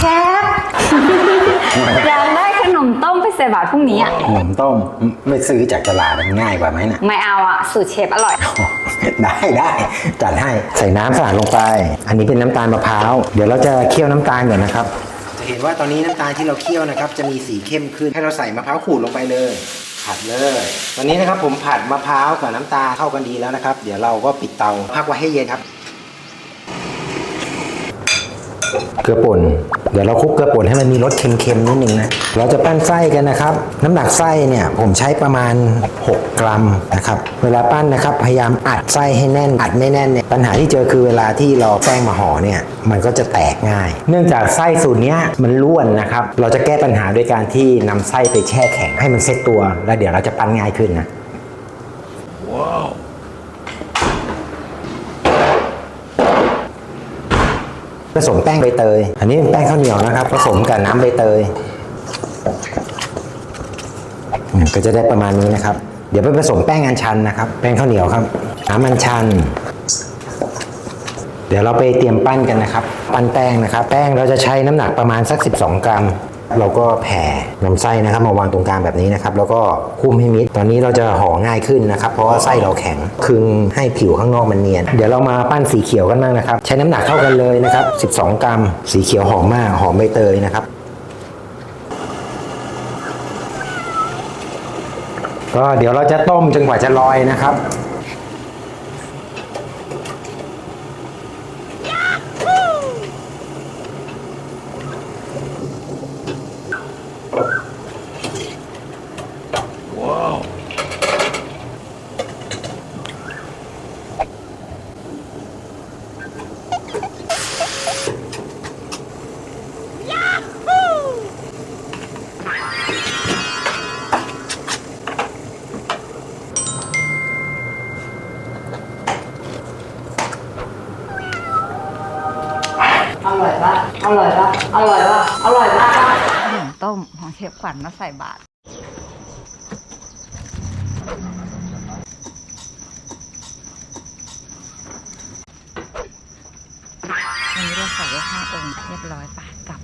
เชฟ อยากได้ขนมต้มไปใส่บาตรพรุ่งนี้อะ ขนมต้มไม่ซื้อจากตลาดมันง่ายกว่าไหมน่ะ ไม่เอาอะ สูตรเชฟอร่อย ได้ได้จัดให้ใส่น้ำสะอาดลงไป อันนี้เป็นน้ำตาลมะพร้าว เดี๋ยวเราจะเคี่ยวน้ำตาลก่อนนะครับ จะเห็นว่าตอนนี้น้ำตาลที่เราเคี่ยวนะครับ จะมีสีเข้มขึ้นให้เราใส่มะพร้าวขูดลงไปเลย ผัดเลย ตอนนี้นะครับผมผัดมะพร้าวกับน้ำตาลเข้ากันดีแล้วนะครับ เดี๋ยวเราก็ปิดเตาพักไว้ให้เย็นครับ เกลือป่น เดี๋ยวเราคลุกเกลือป่นให้มันมีรสเค็มๆนิดนึงนะ เราจะปั้นไส้กันนะครับ น้ำหนักไส้เนี่ยผมใช้ประมาณ 6 กรัมนะครับ เวลาปั้นนะครับพยายามอัดไส้ให้แน่น อัดไม่แน่นเนี่ยปัญหาที่เจอคือเวลาที่เราแป้งมาห่อเนี่ยมันก็จะแตกง่าย เนื่องจากไส้สูตรเนี้ยมันร่วนนะครับ เราจะแก้ปัญหาด้วยการที่นำไส้ไปแช่แข็งให้มันเซ็ตตัว แล้วเดี๋ยวเราจะปั้นง่ายขึ้นนะ ผสมแป้งใบเตย อันนี้เป็นแป้งข้าวเหนียวนะครับ ผสมกับน้ำใบเตย ก็จะได้ประมาณนี้นะครับ เดี๋ยวไปผสมแป้งอัญชันนะครับ แป้งข้าวเหนียวครับ น้ำอัญชัน เดี๋ยวเราไปเตรียมปั้นกันนะครับ ปั้นแป้งนะครับ แป้งเราจะใช้น้ำหนักประมาณสัก 12 กรัม เราก็แผ่นำไส้นะครับมาวางตรงกลางแบบนี้นะครับ แล้วก็คลุมให้มิด ตอนนี้เราจะห่อง่ายขึ้นนะครับ เพราะว่าไส้เราแข็งคึงให้ผิวข้างนอกมันเนียน เดี๋ยวเรามาปั้นสีเขียวกันบ้างนะครับ ใช้น้ำหนักเท่ากันเลยนะครับ 12 กรัม สีเขียวหอมมากหอมใบเตยนะครับ ก็เดี๋ยวเราจะต้มจนกว่าจะลอยนะครับ อร่อยปะอร่อยปะอร่อยปะอร่อยปะ มของเชฟขวัญมาใส่บาตรวันนี้เราใส่ไว้ห้าองค์เรียบร้อยปะกลับ